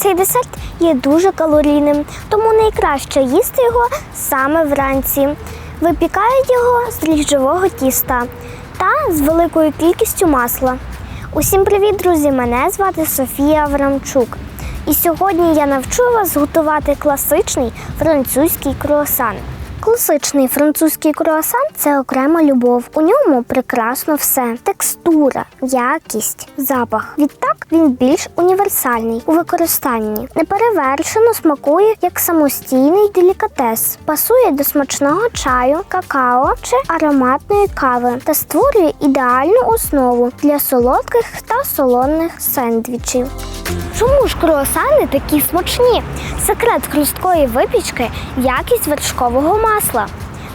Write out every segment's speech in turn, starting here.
цей десерт є дуже калорійним, тому найкраще їсти його саме вранці. Випікають його з дріжджового тіста та з великою кількістю масла. Усім привіт, друзі! Мене звати Софія Аврамчук. І сьогодні я навчу вас готувати класичний французький круасан. Класичний французький круасан це окрема любов. У ньому прекрасно все: текстура, якість, запах. Відтак він більш універсальний у використанні. Неперевершено смакує як самостійний делікатес, пасує до смачного чаю, какао чи ароматної кави та створює ідеальну основу для солодких та солоних сендвічів. Чому ж круасани такі смачні? Секрет хрусткої випічки якість вершкового масла.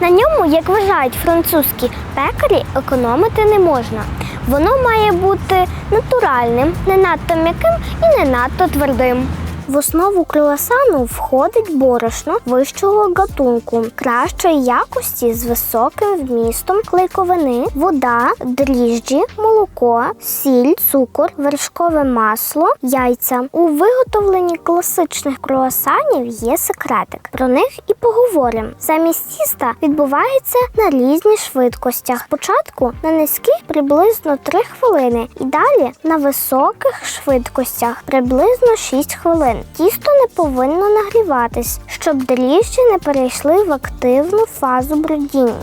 На ньому, як вважають французькі пекарі, економити не можна. Воно має бути натуральним, не надто м'яким і не надто твердим. В основу круасану входить борошно вищого гатунку, кращої якості з високим вмістом клейковини, вода, дріжджі, молоко, сіль, цукор, вершкове масло, яйця. У виготовленні класичних круасанів є секретик. Про них і поговоримо. Замість тіста відбувається на різних швидкостях. Спочатку на низьких приблизно 3 хвилини, і далі на високих швидкостях приблизно 6 хвилин. Тісто не повинно нагріватись, щоб дріжджі не перейшли в активну фазу бродіння.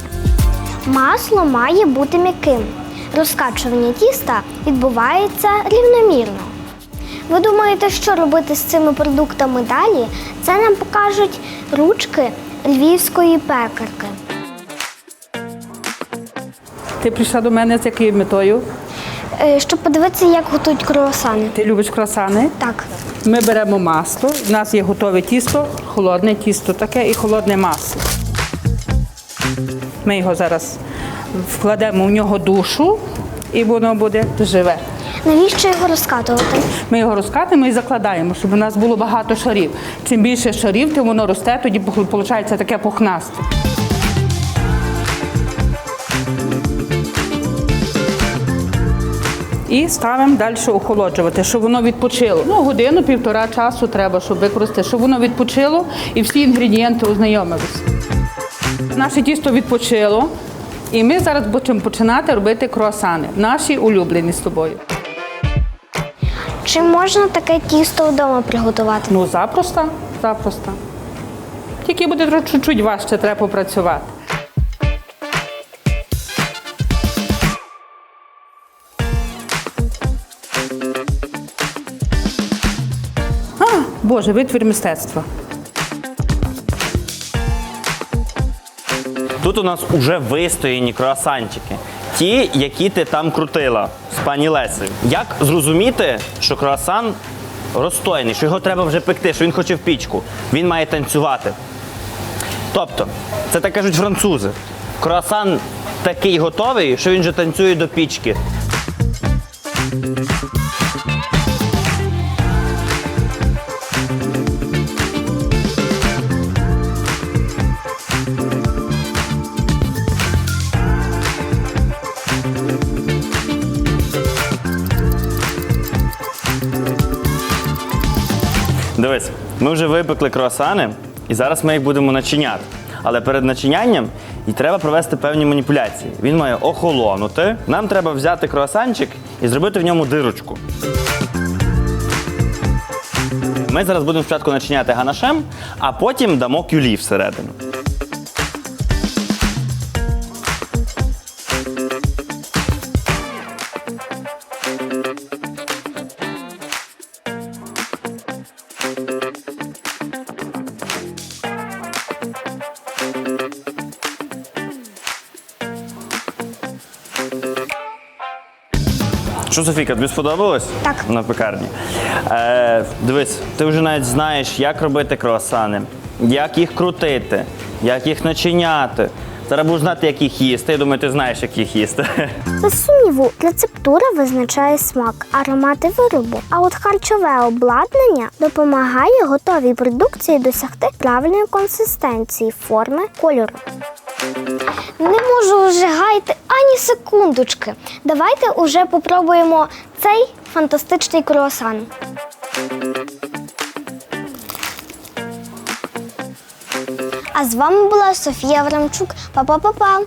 Масло має бути м'яким. Розкачування тіста відбувається рівномірно. Ви думаєте, що робити з цими продуктами далі? Це нам покажуть ручки львівської пекарки. Ти прийшла до мене з якою метою? Е, Щоб подивитися, як готують круасани. Ти любиш кросани? Так, Ми беремо масло. У нас є готове тісто, холодне тісто таке і холодне масло. Ми його зараз вкладемо в нього душу і воно буде живе. навіщо його розкатувати? Ми його розкатимо і закладаємо, щоб у нас було багато шарів. Чим більше шарів, тим воно росте, тоді виходить таке пухнасте. І ставимо далі охолоджувати, щоб воно відпочило. Ну, годину, півтора часу треба, щоб використати, щоб воно відпочило і всі інгредієнти ознайомилися. Наше тісто відпочило, і ми зараз будемо починати робити круасани. Наші улюблені з тобою. Чи можна таке тісто вдома приготувати? Ну, запросто, запросто. Тільки буде трохи чуть-чуть важче, треба попрацювати. Боже, витвір мистецтва. Тут у нас уже вистояні круасанчики. Ті, які ти там крутила з пані Лесею. Як зрозуміти, що круасан розстояний, що його треба вже пекти, що він хоче в пічку. Він має танцювати. Тобто, це так кажуть французи. Круасан такий готовий, що він вже танцює до пічки. Дивись, ми вже випекли круасани, і зараз ми їх будемо начиняти. Але перед начинянням і треба провести певні маніпуляції. Він має охолонути. Нам треба взяти круасанчик і зробити в ньому дирочку. Ми зараз будемо спочатку начиняти ганашем, а потім дамо кюлі всередину. Що, Софійка, тобі сподобалось? Так. На пекарні. Е, дивись, ти вже навіть знаєш, як робити круасани, як їх крутити, як їх начиняти. Зараз будеш знати, як їх їсти. Я думаю, ти знаєш, як їх їсти. Без сумніву, рецептура визначає смак, аромати виробу. А от харчове обладнання допомагає готовій продукції досягти правильної консистенції, форми, кольору. Не можу вже гаяти ані секундочки. Давайте уже попробуємо цей фантастичний круасан. А з вами була Софія Врамчук. Па-па-па-па!